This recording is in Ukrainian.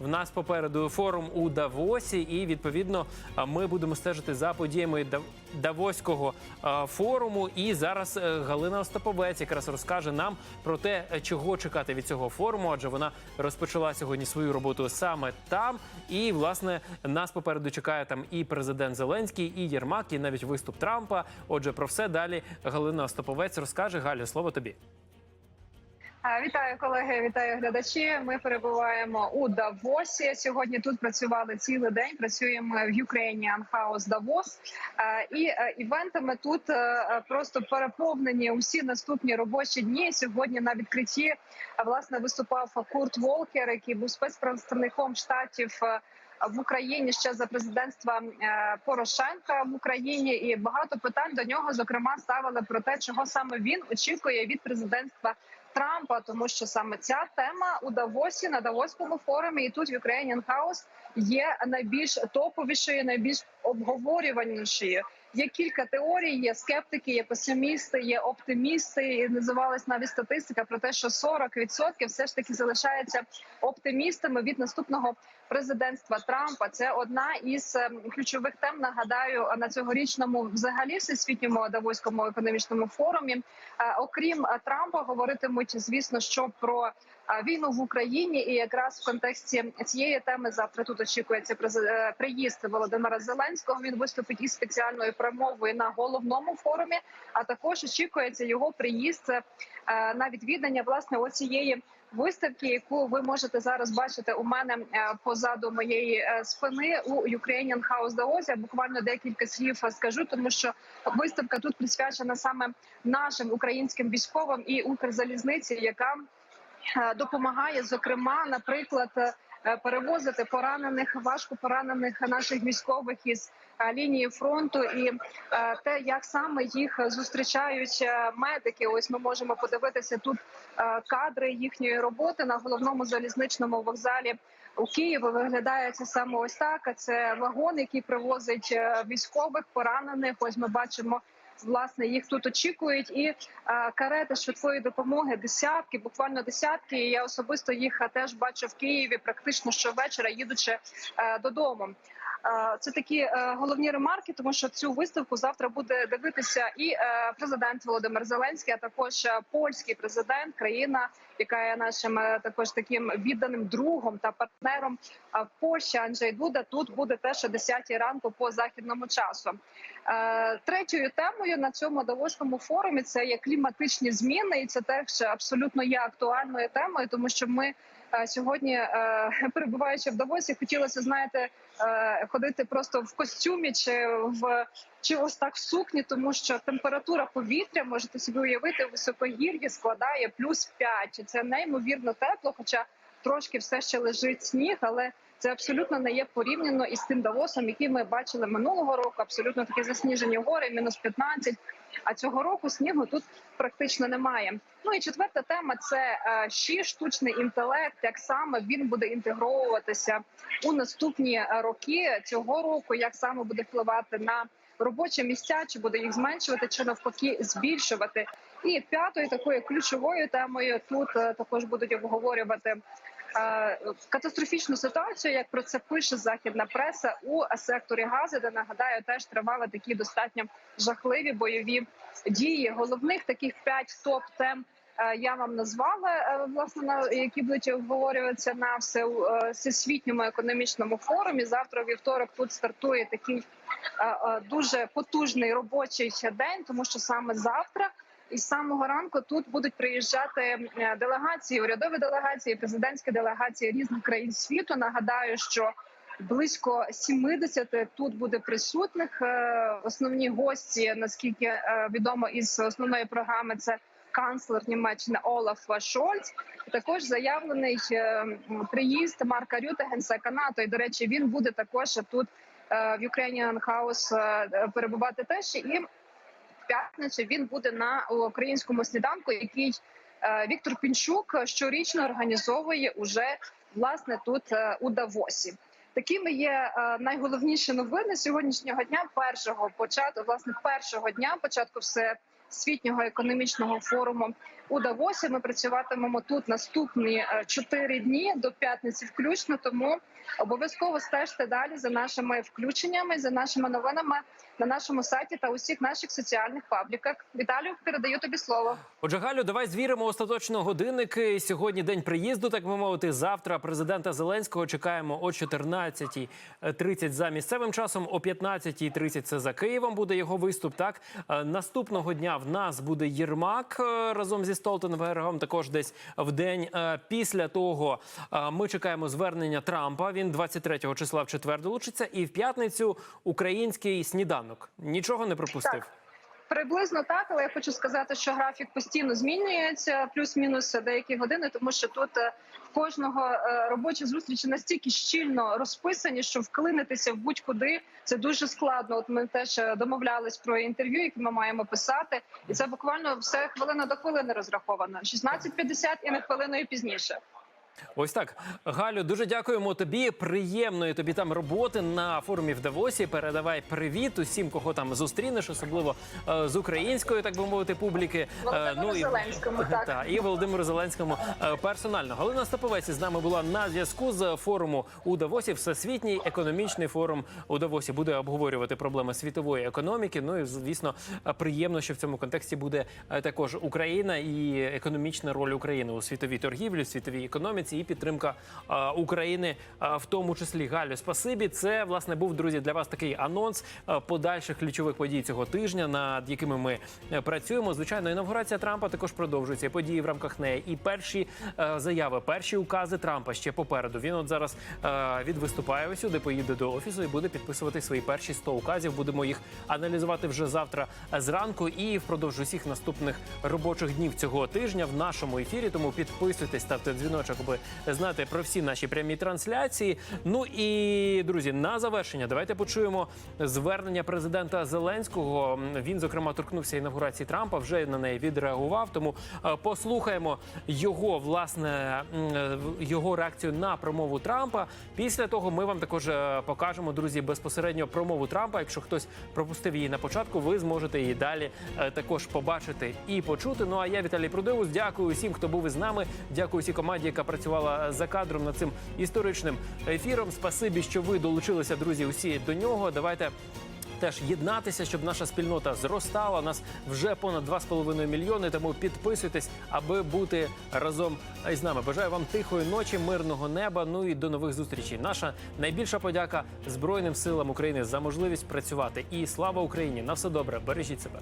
в нас попереду форум у Давосі, і відповідно ми будемо стежити за подіями Дав- Давоського форуму. І зараз е, Галина Остаповець якраз розкаже нам про те, е, чого чекати від цього форуму, адже вона розпочала сьогодні свою роботу саме там. І власне нас попереду чекає там і президент Зеленський, і Єрмак, і навіть виступ Трампа. Отже, про все далі Галина Остаповець розкаже. Галя, слово тобі. Вітаю колеги, вітаю глядачі. Ми перебуваємо у Давосі. Сьогодні тут працювали цілий день. Працюємо в Ukrainian House Davos. І е, івентами тут е, е, просто переповнені усі наступні робочі дні. Сьогодні на відкритті власне виступав Курт Волкер, який був спецпредставником штатів. В Україні ще за президентства Порошенка в Україні, і багато питань до нього зокрема ставили про те, чого саме він очікує від президентства Трампа, тому що саме ця тема у Давосі на Давоському форумі і тут в Ukrainian House є найбільш топовішою, найбільш обговорюванішою. Є кілька теорій, є скептики, є песимісти, є оптимісти. І називалась навіть статистика про те, що 40% все ж таки залишаються оптимістами від наступного президентства Трампа. Це одна із е, ключових тем. Нагадаю, на цьогорічному взагалі всесвітньому Давоському економічному форумі. Е, Окрім Трампа, говоритимуть, звісно, що про війну в Україні, і якраз в контексті цієї теми завтра тут очікується е, приїзд Володимира Зеленського. Він виступить із спеціальною промовою на головному форумі. А також очікується його приїзд е, на відвідання власне оцієї виставки, яку ви можете зараз бачити у мене е, позаду моєї спини у Ukrainian House Davos. Я буквально декілька слів скажу, тому що виставка тут присвячена саме нашим українським військовим і Укрзалізниці, яка допомагає, зокрема, наприклад. е, Перевозити поранених, важко поранених наших військових із е, лінії фронту, і е, те, як саме їх зустрічають е, медики. Ось ми можемо подивитися тут е, кадри їхньої роботи на головному залізничному вокзалі у Києві. Виглядає це саме ось так. Це вагон, який привозить е, військових поранених. Ось ми бачимо. Власне, їх тут очікують, і е, карети швидкої допомоги десятки, буквально десятки. І я особисто їх е, теж бачу в Києві практично щовечора, їдучи е, додому. Це такі головні ремарки, тому що цю виставку завтра буде дивитися і президент Володимир Зеленський, а також польський президент, країна, яка є нашим е, також таким відданим другом та партнером Польщі. Анджей Дуда тут буде теж о 10 ранку по західному часу. Е, Третьою темою на цьому Давоському форумі це є кліматичні зміни, і це теж абсолютно є актуальною темою, тому що ми е, сьогодні, перебуваючи в Давосі, хотілося знаєте ходити просто в костюмі чи в чи ось так в сукні, тому що температура повітря можете собі уявити у високогір'ї складає плюс 5. Це неймовірно тепло, хоча трошки все ще лежить сніг, але це абсолютно не є порівняно із тим Давосом, який ми бачили минулого року. Абсолютно такі засніжені гори, мінус 15. А цього року снігу тут практично немає. Ну і четверта тема це е, ще штучний інтелект. Як саме він буде інтегровуватися у наступні е, роки цього року, як саме буде впливати на робочі місця, чи буде їх зменшувати, чи навпаки збільшувати. І п'ятою такою ключовою темою тут е, також будуть обговорювати е, катастрофічну ситуацію, як про це пише західна преса у секторі газу, де нагадаю, теж тривали такі достатньо жахливі бойові дії. Головних таких п'ять топ тем. Е, Я вам назвала е, власне які будуть обговорюватися на все е, всесвітньому економічному форумі. Завтра вівторок тут стартує такий дуже потужний робочий день, тому що саме завтра і з самого ранку тут будуть приїжджати делегації, урядові делегації, президентські делегації різних країн світу. Нагадаю, що близько 70 тут буде присутних. Основні гості, наскільки відомо із основної програми, це канцлер Німеччини Олаф Шольц. Також заявлений е, приїзд Марка Рюте, генсека НАТО. І до речі, він буде також тут е, в Ukrainian House е, перебувати теж і в п'ятницю він буде на українському сніданку, який Віктор Пінчук щорічно організовує уже власне тут у Давосі. Такими є найголовніші новини сьогоднішнього дня. Першого початку, власне, першого дня початку все світнього економічного форуму у Давосі. Ми працюватимемо тут наступні е, чотири дні до п'ятниці, включно. Тому обов'язково стежте далі за нашими включеннями, за нашими новинами на нашому сайті та усіх наших соціальних пабліках. Віталію, передаю тобі слово. Отже, Галю, давай звіримо остаточно годинники. Сьогодні день приїзду, так би мовити. Завтра президента Зеленського чекаємо о 14.30 за місцевим часом, о 15.30 це за Києвом буде його виступ. Так Е, наступного дня в нас буде Єрмак е, разом зі Столтенбергом. Також десь в день. Е, Після того е, ми чекаємо звернення Трампа. Він 23 числа в четвер долучиться, і в п'ятницю український сніданок. Нічого не пропустив. Так. Приблизно так, але я хочу сказати, що графік постійно змінюється, плюс-мінус деякі години, тому що тут е, в кожного е, робочі зустрічі настільки щільно розписані, що вклинитися в будь-куди це дуже складно. От ми теж е, домовлялись про інтерв'ю, які ми маємо писати, і це буквально все хвилина до хвилини розраховано. 16.50 і не хвилиною пізніше. Ось так, Галю, дуже дякуємо тобі. Приємної тобі там роботи на форумі в Давосі. Передавай привіт усім, кого там зустрінеш, особливо е, з української, так би мовити, публіки. Е, Володимиру Зеленському, так. та, і Володимиру Зеленському е, персонально. Галина Стаповець з нами була на зв'язку з форуму у Давосі. Всесвітній економічний форум у Давосі буде обговорювати проблеми світової економіки. Ну і звісно, приємно, що в цьому контексті буде також Україна і економічна роль України у світовій торгівлі, у світовій економіці і підтримка України, в тому числі Галю. Спасибі. Це власне був друзі для вас такий анонс подальших ключових подій цього тижня, над якими ми е, працюємо. Звичайно, інавгурація Трампа також продовжується. Події в рамках неї і перші е, заяви, перші укази Трампа ще попереду. Він от зараз е, відвиступає ось сюди, поїде до офісу і буде підписувати свої перші 100 указів. Будемо їх аналізувати вже завтра зранку і впродовж усіх наступних робочих днів цього тижня в нашому ефірі. Тому підписуйтесь, ставте дзвіночок, аби знати про всі наші прямі трансляції. Ну і друзі, на завершення давайте почуємо звернення президента Зеленського. Він зокрема торкнувся інавгурації Трампа, вже на неї відреагував. Тому е, послухаємо його власне е, його реакцію на промову Трампа. Після того ми вам також е, покажемо, друзі, безпосередньо промову Трампа. Якщо хтось пропустив її на початку, ви зможете її далі також побачити і почути. Ну а я Віталій Прудивус. Дякую усім, хто був із нами. Дякую всій команді, яка працювала за кадром над цим історичним ефіром. Спасибі, що ви долучилися, друзі. Усі до нього. Давайте. Теж єднатися, щоб наша спільнота зростала. Нас вже понад 2,5 мільйони. Тому підписуйтесь, аби бути разом із нами. Бажаю вам тихої ночі, мирного неба. Ну і до нових зустрічей. Наша найбільша подяка Збройним силам України за можливість працювати. І слава Україні! На все добре, бережіть себе.